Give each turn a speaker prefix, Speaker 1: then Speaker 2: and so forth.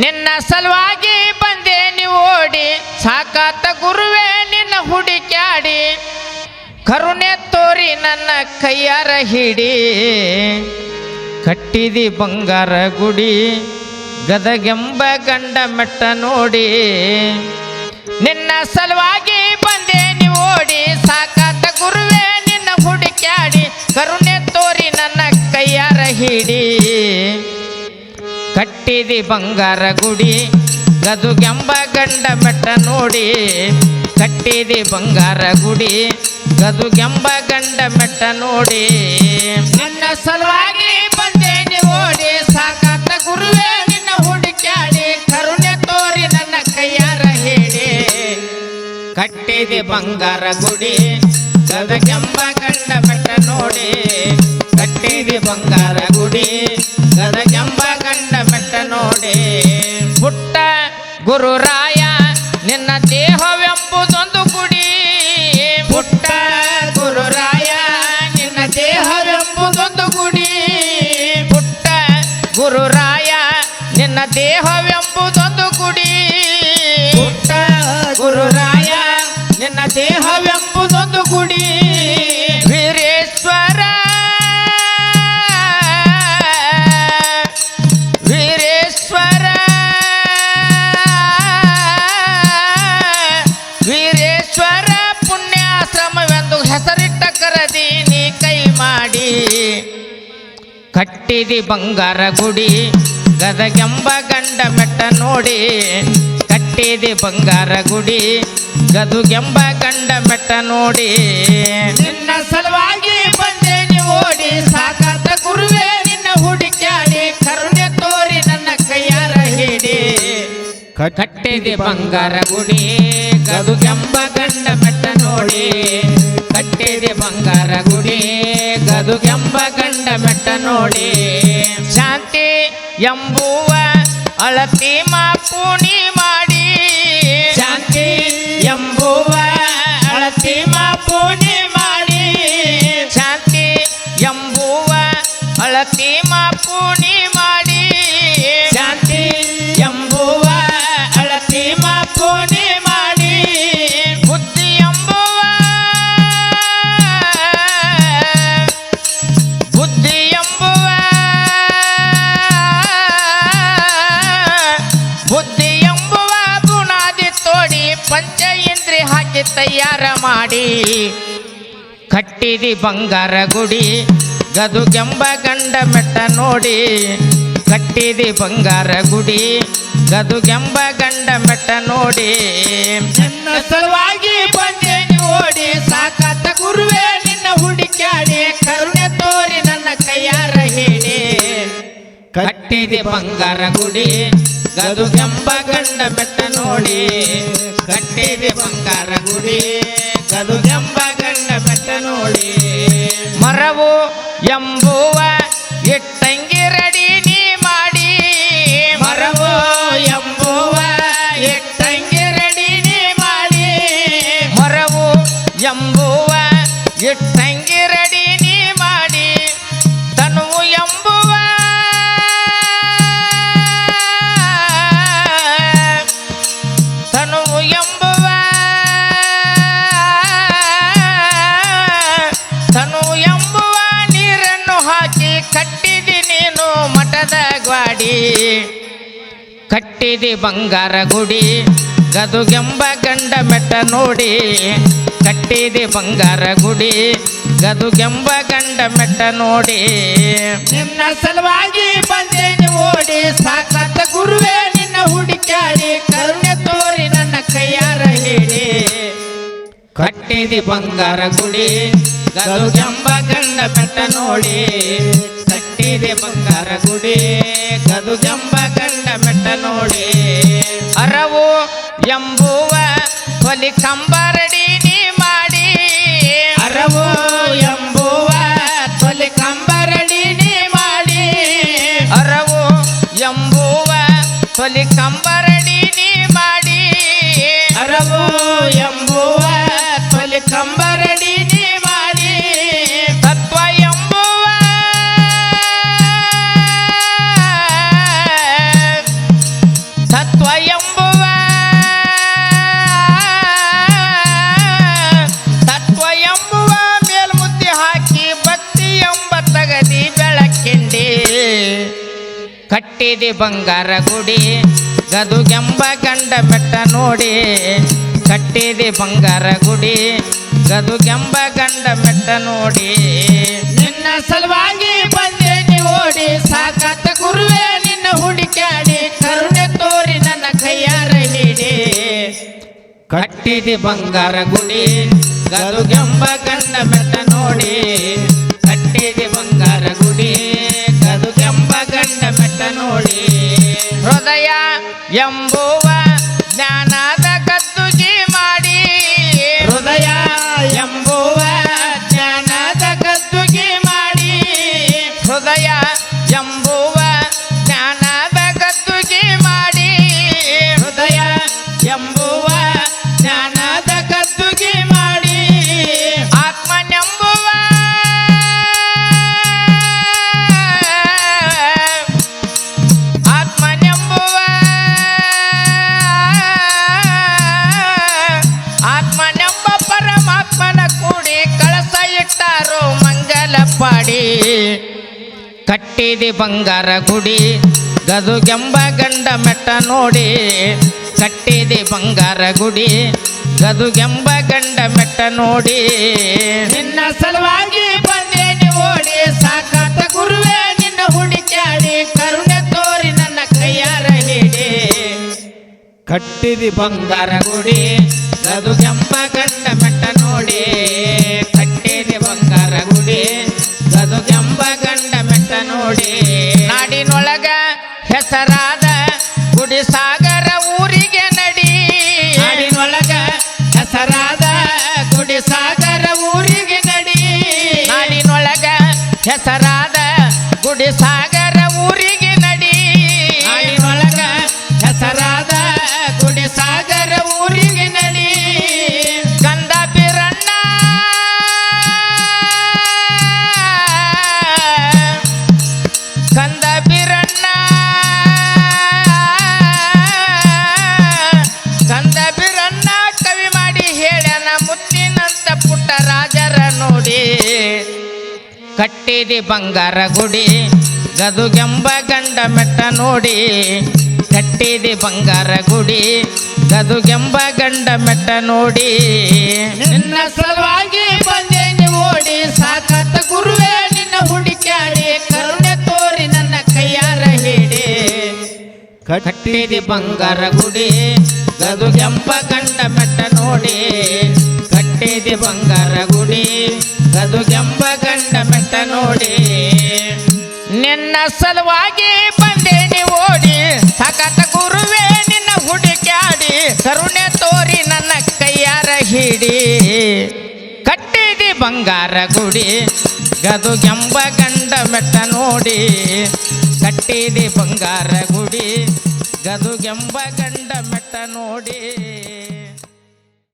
Speaker 1: ನಿನ್ನ ಸಲುವಾಗಿ ಬಂದೆ ನೀವು ಓಡಿ, ಸಾಕಾತ ಗುರುವೇ ನಿನ್ನ ಹುಡುಕ್ಯಾಡಿ ಕರುಣೆ ತೋರಿ ನನ್ನ ಕೈಯಾರ ಹಿಡಿ, ಕಟ್ಟಿದಿ ಬಂಗಾರ ಗುಡಿ, ಗದಗೆಂಬ ಗಂಡ ಮೆಟ್ಟ ನೋಡಿ. ನಿನ್ನ ಸಲುವಾಗಿ ಬಂದೆ ನೀವು ಓಡಿ, ಸಾಕಾತ ಗುರುವೇ ಕಟ್ಟಿದಿ ಬಂಗಾರ ಗುಡಿ ಗದುಗೆಂಬ ಗಂಡ ಮೆಟ್ಟ ನೋಡಿ. ಕಟ್ಟಿದಿ ಬಂಗಾರ ಗುಡಿ ಗದುಗೆಂಬ ಗಂಡ ಮೆಟ್ಟ ನೋಡಿ. ನನ್ನ ಸಲುವಾಗಿ ಬಂದೇನಿ ಓಡಿ, ಸಾಕಾತ ಗುರುವೇ ನಿನ್ನ ಹುಡುಕ್ಯಾಡಿ, ಕರುಣೆ ತೋರಿ ನನ್ನ ಕೈಯಾರ ಹೇಳಿ. ಕಟ್ಟಿದಿ ಬಂಗಾರ ಗುಡಿ ಗದಗೆಂಬ ಪುಟ್ಟ ಗುರುರಾಯ, ನಿನ್ನ ದೇಹವೆಂಬುದೊಂದು ಗುಡಿ ಪುಟ್ಟ ಗುರುರಾಯ, ನಿನ್ನ ದೇಹವೆಂಬುದೊಂದು ಗುಡಿ ಪುಟ್ಟ ಗುರುರಾಯ, ನಿನ್ನ ದೇಹವೆಂಬುದೊಂದು ಗುಡಿ ಪುಟ್ಟ ಗುರುರಾಯ, ನಿನ್ನ ದೇಹವೆಂಬುದೊಂದು ಗುಡಿ ಕಟ್ಟಿದಿ ಬಂಗಾರ ಗುಡಿ ಗದಗೆಂಬ ಗಂಡ ಮೆಟ್ಟ ನೋಡಿ. ಕಟ್ಟಿದಿ ಬಂಗಾರ ಗುಡಿ ಗದುಗೆಂಬ ಗಂಡ ಮೆಟ್ಟ ನೋಡಿ. ನಿನ್ನ ಸಲುವಾಗಿ ಬಂದೇನಿ ಓಡಿ ಸಾಕಾತ ಗುರುವೇ ನಿನ್ನ ಹುಡುಕ್ಯಾಡಿ, ಕರುಣೆ ತೋರಿ ನನ್ನ ಕೈಯಾರ ಹಿಡಿ ಕಟ್ಟಿದಿ ಬಂಗಾರ ಗುಡಿ ಗದುಗೆಂಬ ಗಂಡ ಮೆಟ್ಟ ನೋಡಿ. ಕಟ್ಟಿದಿ ಬಂಗಾರ ಗುಡಿ ಗದುಗೆಂಬ ಗಂಡ ಮೆಟ್ಟ ನೋಡಿ. ಶಾಂತಿ ಎಂಬುವ ಅಳತಿ ಮಾಪುಣಿ ಮಾಡಿ ತಯಾರ ಮಾಡಿ ಕಟ್ಟಿದಿ ಬಂಗಾರ ಗುಡಿ ಗದುಗೆಂಬ ಗಂಡ ಮೆಟ್ಟ ನೋಡಿ ಕಟ್ಟಿದಿ ಬಂಗಾರ ಗುಡಿ ಗದುಗೆಂಬ ಗಂಡ ಮೆಟ್ಟ ನೋಡಿ. ನಿನ್ನ ಸಲುವಾಗಿ ಬಂದೇನಿ ಓಡಿ, ಸಾಕಾತ ಗುರುವೇ, ನಿನ್ನ ಹುಡುಕ್ಯಾಡಿ, ಕರುಣೆ ತೋರಿ ನನ್ನ ಕೈಯಾರ ಹೇಳಿ. ಕಟ್ಟಿದಿ ಬಂಗಾರ ಗುಡಿ ಗದುಗೆಂಬ ಗಂಡ ಬೆಟ್ಟ ನೋಡಿ. ಕಟ್ಟಿದೆ ಬಂಗಾರ ಗುಡಿ ಗದುಗೆಂಬ ಗಂಡ ಬೆಟ್ಟ ನೋಡಿ. ಮರವು ಎಂಬುವ ಕಟ್ಟಿದಿ ಬಂಗಾರ ಗುಡಿ ಗದುಗೆಂಬ ಗಂಡ ಮೆಟ್ಟ ನೋಡಿ. ಕಟ್ಟಿದಿ ಬಂಗಾರ ಗುಡಿ ಗದುಗೆಂಬ ಗಂಡ ಮೆಟ್ಟ ನೋಡಿ. ನಿನ್ನ ಸಲುವಾಗಿ ಬಂದೇನೆ ಓಡಿ ಸಾಕಾತ ಗುರುವೇ ನಿನ್ನ ಹುಡುಕ್ಯಾಡಿ ಕರುಣೆ ತೋರಿ ನನ್ನ ಕೈಯಾರ ಹೇಳಿ. ಕಟ್ಟಿದಿ ಬಂಗಾರ ಗುಡಿ ಗದುಗೆಂಬ ಗಂಡ ಮೆಟ್ಟ ನೋಡಿ. ಕಟ್ಟಿದಿ ಬಂಗಾರ ಗುಡಿ ಗದು ಜಂಬ ಕಂಡ ಬೆಟ್ಟ ನೋಡಿ. ಅರವು ಎಂಬುವ ಕೊಲಿ ಕಂಬರಡಿ ನೀ ಮಾಡಿ. ಅರವು ಎಂಬುವ ಕೊಲಿ ಕಂಬರಡಿ ನೀ ಮಾಡಿ. ಅರವು ಎಂಬುವ ಕೊಲಿ ಕಂಬರಡಿ ನೀ ಮಾಡಿ. ಅರವು ಎಂಬುವ ಕಟ್ಟಿದಿ ಬಂಗಾರ ಗುಡಿ ಗದುಗೆಂಬ ಗಂಡ ಬೆಟ್ಟ ನೋಡಿ. ಕಟ್ಟಿದಿ ಬಂಗಾರ ಗುಡಿ ಗದುಗೆಂಬ ಗಂಡ ಬೆಟ್ಟ ನೋಡಿ.
Speaker 2: ನಿನ್ನ ಸಲುವಾಗಿ ಬಂದೇನಿ ಓಡಿ, ಸಾಕತ್ತ ಗುರುವೆ ನಿನ್ನ ಹುಡುಕಾಡಿ ಕರುಣೆ ತೋರಿ ನನ್ನ ಕೈಯಾರ ಹಿಡಿ
Speaker 1: ಕಟ್ಟಿದಿ ಬಂಗಾರ ಗುಡಿ ಗದುಗೆಂಬ ಗಂಡ ಬೆಟ್ಟ ನೋಡಿ. ಎಂಬೋ ಪಾಡಿ ಕಟ್ಟಿದಿ ಬಂಗಾರ ಗುಡಿ ಗದುಗೆಂಬ ಗಂಡ ಮೆಟ್ಟ ನೋಡಿ. ಕಟ್ಟಿದಿ ಬಂಗಾರ ಗುಡಿ ಗದುಗೆಂಬ ಗಂಡ ಮೆಟ್ಟ ನೋಡಿ.
Speaker 2: ನಿನ್ನ ಸಲುವಾಗಿ ಬಂದೇನಿ ಓಡಿ, ಸಾಕಾತ ಗುರುವೆ, ನಿನ್ನ ಹುಡುಕ್ಯಾಡಿ ಕರುಣೆ ತೋರಿ ನನ್ನ ಕೈಯಾರ ಹಿಡಿ
Speaker 1: ಕಟ್ಟಿದಿ ಬಂಗಾರ ಗುಡಿ ಗದುಗೆಂಬ ಗಂಡ ಮೆಟ್ಟ ನೋಡಿ. ಗುಡಿ ಗದುಗೆಂಬ ಗಂಡ ಮೆಟ್ಟ ನೋಡಿ. ನಾಡಿನೊಳಗ ಹೆಸರಾದ ಗುಡಿ ಸಾಗರ ಊರಿಗೆ ನಡಿ.
Speaker 2: ನಾಡಿನೊಳಗ ಹೆಸರಾದ ಗುಡಿ ಸಾಗರ ಊರಿಗೆ ನಡಿ.
Speaker 1: ನಾಡಿನೊಳಗ ಹೆಸರಾದ ಗುಡಿ ಸಾಗರ ಕಟ್ಟಿದಿ ಬಂಗಾರ ಗುಡಿ, ಗದುಗೆಂಬ ಗಂಡ ಮೆಟ್ಟ ನೋಡಿ. ಕಟ್ಟಿದಿ ಬಂಗಾರ ಗುಡಿ, ಗದುಗೆಂಬ ಗಂಡ ಮೆಟ್ಟ ನೋಡಿ.
Speaker 2: ನಿನ್ನ ಸಲುವಾಗಿ ಬಂದೇನಿ ಓಡಿ, ಸಾಕತ್ತ ಗುರುವೇ ನಿನ್ನ ಹುಡುಕ್ಯಾಡಿ ಕರುಣೆ ತೋರಿ ನನ್ನ ಕೈಯಾರ ಹಿಡಿ
Speaker 1: ಕಟ್ಟಿದಿ ಬಂಗಾರ ಗುಡಿ, ಗದುಗೆಂಬ ಗಂಡ ಮೆಟ್ಟ ನೋಡಿ. ಕಟ್ಟಿದಿ ಬಂಗಾರ ಗುಡಿ ಗದುಗೆಂಬ ಗಂಡ ಮೆಟ್ಟ ನೋಡಿ. ನಿನ್ನ ಸಲುವಾಗಿ ಬಂದೇನಿ ಓಡಿ. ಸಕತ ಗುರುವೇ ನಿನ್ನ ಹುಡುಕ್ಯಾಡಿ ಕರುಣೆ ತೋರಿ ನನ್ನ ಕೈಯಾರ ಹಿಡಿ. ಕಟ್ಟಿದಿ ಬಂಗಾರ ಗುಡಿ. ಗದುಗೆಂಬ ಗಂಡ ಮೆಟ್ಟ ನೋಡಿ. ಕಟ್ಟಿದಿ ಬಂಗಾರ ಗುಡಿ. ಗದುಗೆಂಬ ಗಂಡ ಮೆಟ್ಟ ನೋಡಿ.